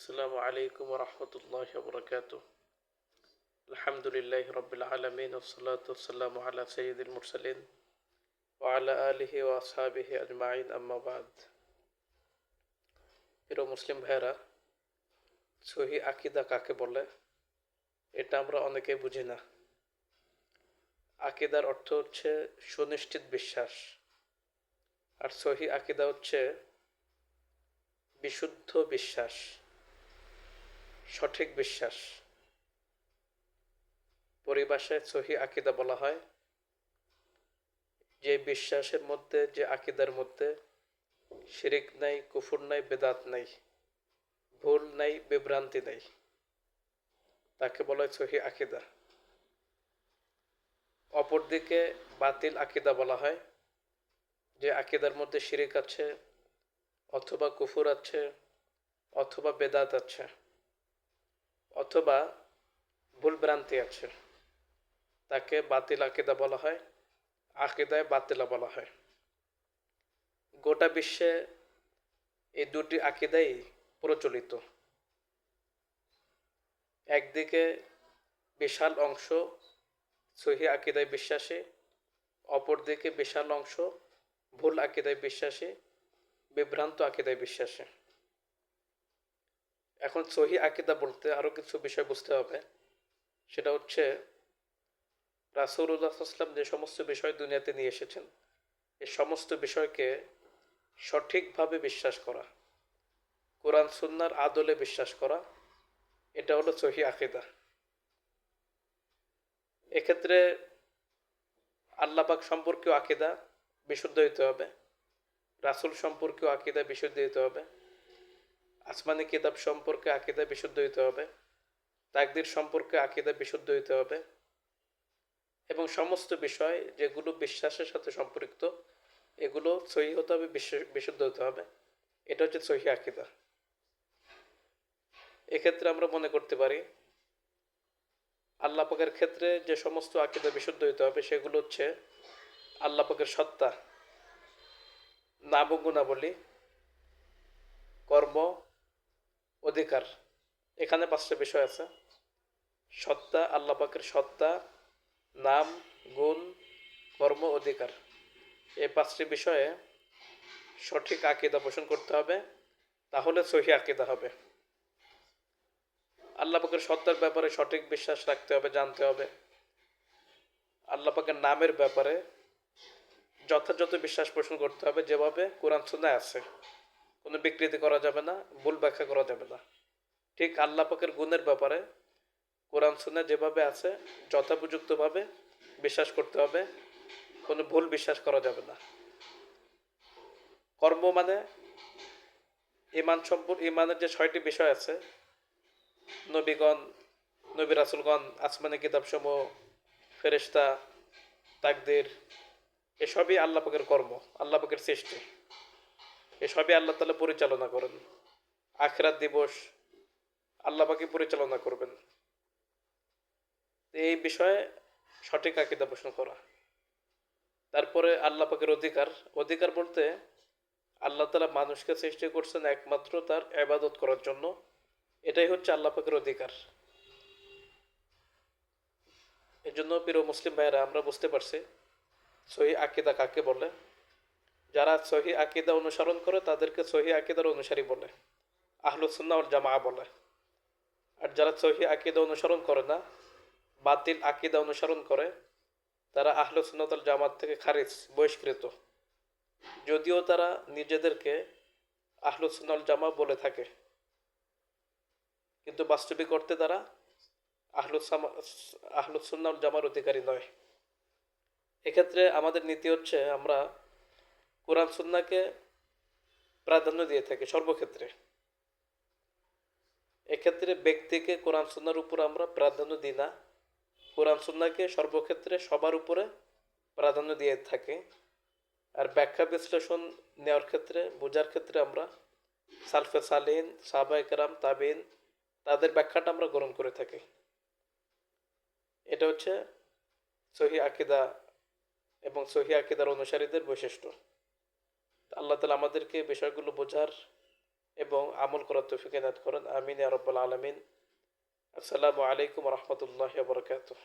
السلام عليكم ورحمة الله وبركاته الحمد لله رب العالمين والصلاة والسلام على سيد المرسلين وعلى آله وأصحابه أجمعين أما بعد প্রিয় মুসলিম ভাইরা সহি আকিদা কাকে বলে এটা আমরা অনেকে বুঝি না আকিদার অর্থ হচ্ছে সুনিশ্চিত বিশ্বাস আর সহি আকিদা হচ্ছে বিশুদ্ধ বিশ্বাস সঠিক বিশ্বাস। পরিভাষায় সহি আকিদা বলা হয়। যে বিশ্বাসের মধ্যে, যে আকিদার মধ্যে শিরিক নাই, কুফুর নাই, বেদাত নাই, ভুল নাই, বিভ্রান্তি নাই, তাকে বলা হয় সহি আকিদা। অপরদিকে বাতিল আকিদা বলা হয়। যে আকিদার মধ্যে শিরিক আছে, অথবা কুফুর আছে, অথবা বেদাত আছে। অথবা ভুল ভ্রান্তি আছে। তাকে বাতিল আকিদা বলা হয়, আকিদায় বাতিলা বলা হয়। গোটা বিশ্বে এই দুটি আকিদাই প্রচলিত। একদিকে বিশাল অংশ সহি আকিদায় বিশ্বাসী, অপরদিকে বিশাল অংশ ভুল আকিদায় বিশ্বাসী, বিভ্রান্ত আকিদায় বিশ্বাসী। এখন সহি আকিদা বলতে আরও কিছু বিষয় বুঝতে হবে। সেটা হচ্ছে রাসৌরুল্লাহাম যে সমস্ত বিষয় দুনিয়াতে নিয়ে এসেছেন, এ সমস্ত বিষয়কে সঠিকভাবে বিশ্বাস করা, কোরআন সুন্নার আদলে বিশ্বাস করা, এটা হলো সহি আকিদা। এক্ষেত্রে আল্লাপাক সম্পর্কেও আকিদা বিশুদ্ধ হইতে হবে, রাসুল সম্পর্কেও আকিদা বিশুদ্ধ হইতে হবে। আসমানি কিতাব সম্পর্কে আকিদা বিশুদ্ধ হইতে হবে, তাকদির সম্পর্কে আকিদা বিশুদ্ধ হইতে হবে, এবং সমস্ত বিষয় যেগুলো বিশ্বাসের সাথে সম্পৃক্ত, এগুলো সহি হতে হবে বিশুদ্ধ হতে হবে। এটা হচ্ছে সহি আকিদা। এক্ষেত্রে আমরা মনে করতে পারি, আল্লাহ পাকের ক্ষেত্রে যে সমস্ত আকিদা বিশুদ্ধ হইতে হবে, সেগুলো হচ্ছে আল্লাহ পাকের সত্তা নাম গুণাবলী কর্ম অধিকার। এখানে পাঁচটা বিষয় আছে। সত্তা, আল্লাহ পাকের সত্তা, নাম, গুণ, কর্ম, অধিকার। এই পাঁচটি বিষয়ে সঠিক আকিদা পোষণ করতে হবে, তাহলে সহি আকিদা হবে। আল্লাহ পাকের সত্তার ব্যাপারে সঠিক বিশ্বাস রাখতে হবে, জানতে হবে। আল্লাহ পাকের নামের ব্যাপারে যথাযথ বিশ্বাস পোষণ করতে হবে, যেভাবে কোরআন সুনায় আছে। কোনো বিকৃতি করা যাবে না, ভুল ব্যাখ্যা করা যাবে না। ঠিক আল্লাহ পাকের গুণের ব্যাপারে কোরআন সুনে যেভাবে আছে, যথোপযুক্তভাবে বিশ্বাস করতে হবে, কোনো ভুল বিশ্বাস করা যাবে না। কর্ম মানে ইমান সম্পর্ক ইমানের যে ছয়টি বিষয় আছে, নবীগণ, নবী রাসুলগণ, আসমানি কিতাবসমূহ ফেরেস্তা তাকদের, এসবই আল্লাহ পাকের কর্ম, আল্লাহ পাকের সৃষ্টি। এসবই আল্লাহ তালা পরিচালনা করেন। আখরাত দিবস আল্লাহ পাকে পরিচালনা করবেন। এই বিষয়ে সঠিক আকিদা পোষণ করা। তারপরে আল্লাহ পাকের অধিকার। অধিকার বলতে আল্লাহ তালা মানুষকে সৃষ্টি করছেন একমাত্র তার আবাদত করার জন্য। এটাই হচ্ছে আল্লাহ পাকের অধিকার। এই জন্য প্রিয় মুসলিম ভাইয়েরা, আমরা বুঝতে পারছি সহি আকিদা কাকে বলে। যারা সহি আকিদা অনুসরণ করে তাদেরকে সহি আকিদার অনুসারী বলে আহলুসুন্না জামা বলে। আর যারা সহি আকিদা অনুসরণ করে না, বাতিল আকিদা অনুসরণ করে, তারা আহলুসুন্নতল জামাত থেকে খারিজ, বহিষ্কৃত। যদিও তারা নিজেদেরকে আহলুসুন্নল জামা বলে থাকে, কিন্তু বাস্তবিক অর্থে তারা আহলুসামা আহলুসুন্নাল জামার অধিকারী নয়। এক্ষেত্রে আমাদের নীতি হচ্ছে আমরা কোরআন সুন্নাকে প্রাধান্য দিয়ে থাকে সর্বক্ষেত্রে। এক্ষেত্রে ব্যক্তিকে কোরআন সুন্নার উপর আমরা প্রাধান্য দিই না। কোরআন সুন্নাকে সর্বক্ষেত্রে সবার উপরে প্রাধান্য দিয়ে থাকে। আর ব্যাখ্যা বিশ্লেষণ নেওয়ার ক্ষেত্রে, বোঝার ক্ষেত্রে আমরা সালফে সালিন সাহবাইকরাম তাবিন তাদের ব্যাখ্যাটা আমরা গ্রহণ করে থাকি। এটা হচ্ছে সহি আকিদা এবং সহি আকিদার অনুসারীদের বৈশিষ্ট্য। আল্লাহ তালা আমাদেরকে বিষয়গুলো বোঝার এবং আমল করার তৌফিক নাত করেন। আমিন আরব্বাল আলমিন। আসসালামু আলাইকুম রহমতুল্লাহ বরকাতুহ।